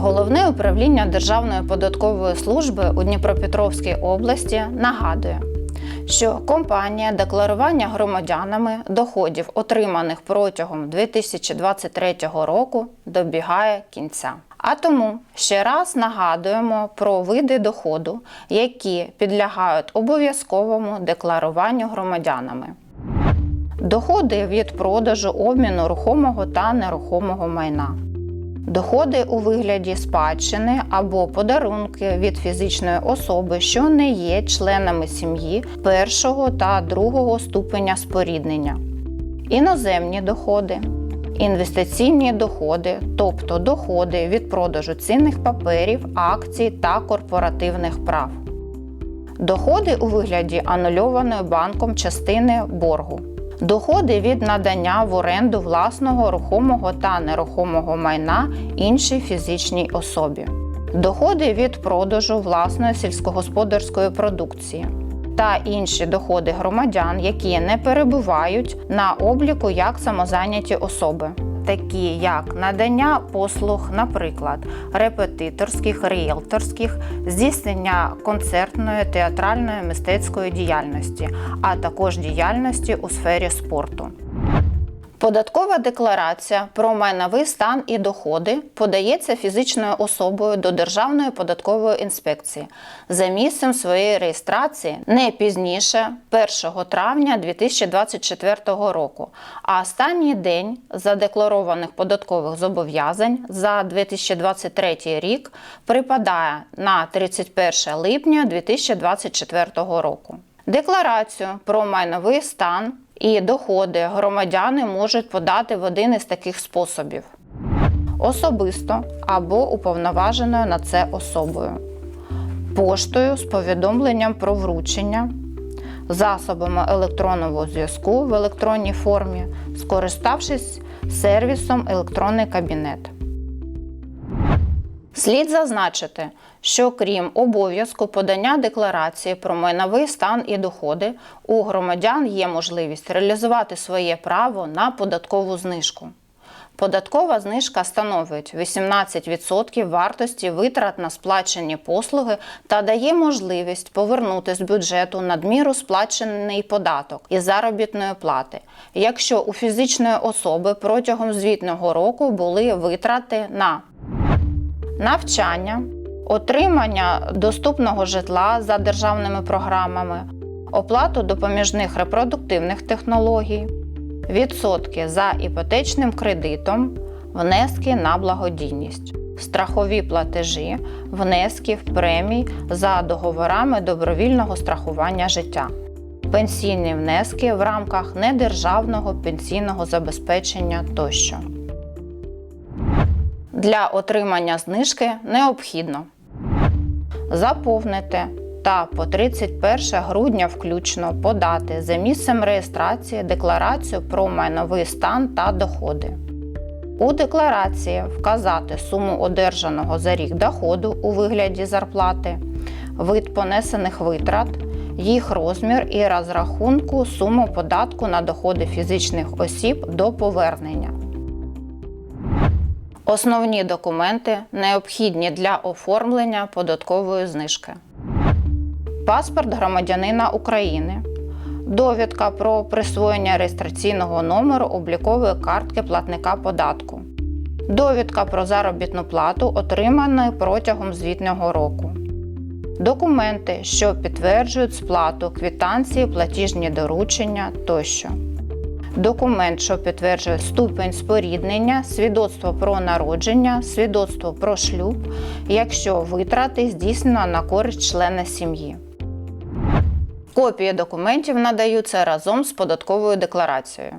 Головне управління Державної податкової служби у Дніпропетровській області нагадує, що компанія декларування громадянами доходів, отриманих протягом 2023 року, добігає кінця. А тому ще раз нагадуємо про види доходу, які підлягають обов'язковому декларуванню громадянами. Доходи від продажу обміну рухомого та нерухомого майна. Доходи у вигляді спадщини або подарунки від фізичної особи, що не є членами сім'ї першого та другого ступеня споріднення. Іноземні доходи. Інвестиційні доходи, тобто доходи від продажу цінних паперів, акцій та корпоративних прав. Доходи у вигляді анульованої банком частини боргу. Доходи від надання в оренду власного рухомого та нерухомого майна іншій фізичній особі. Доходи від продажу власної сільськогосподарської продукції та інші доходи громадян, які не перебувають на обліку як самозайняті особи, такі як надання послуг, наприклад, репетиторських, ріелторських, здійснення концертної, театральної мистецької діяльності, а також діяльності у сфері спорту. Податкова декларація про майновий стан і доходи подається фізичною особою до Державної податкової інспекції за місцем своєї реєстрації не пізніше 1 травня 2024 року, а останній день задекларованих податкових зобов'язань за 2023 рік припадає на 31 липня 2024 року. Декларацію про майновий стан і доходи громадяни можуть подати в один із таких способів: особисто або уповноваженою на це особою, поштою з повідомленням про вручення, засобами електронного зв'язку в електронній формі, скориставшись сервісом електронний кабінет. Слід зазначити, що крім обов'язку подання декларації про майновий стан і доходи, у громадян є можливість реалізувати своє право на податкову знижку. Податкова знижка становить 18% вартості витрат на сплачені послуги та дає можливість повернути з бюджету надміру сплачений податок із заробітної плати, якщо у фізичної особи протягом звітного року були витрати на навчання, отримання доступного житла за державними програмами, оплату допоміжних репродуктивних технологій, відсотки за іпотечним кредитом, внески на благодійність, страхові платежі, внесків премій за договорами добровільного страхування життя. Пенсійні внески в рамках недержавного пенсійного забезпечення тощо. Для отримання знижки необхідно заповнити та по 31 грудня включно подати за місцем реєстрації декларацію про майновий стан та доходи. У декларації вказати суму одержаного за рік доходу у вигляді зарплати, вид понесених витрат, їх розмір і розрахунку суму податку на доходи фізичних осіб до повернення. Основні документи необхідні для оформлення податкової знижки. Паспорт громадянина України. Довідка про присвоєння реєстраційного номеру облікової картки платника податку. Довідка про заробітну плату, отриману протягом звітного року. Документи, що підтверджують сплату квитанції, платіжні доручення тощо документ, що підтверджує ступень споріднення, свідоцтво про народження, свідоцтво про шлюб, якщо витрати здійснено на користь члена сім'ї. Копії документів надаються разом з податковою декларацією.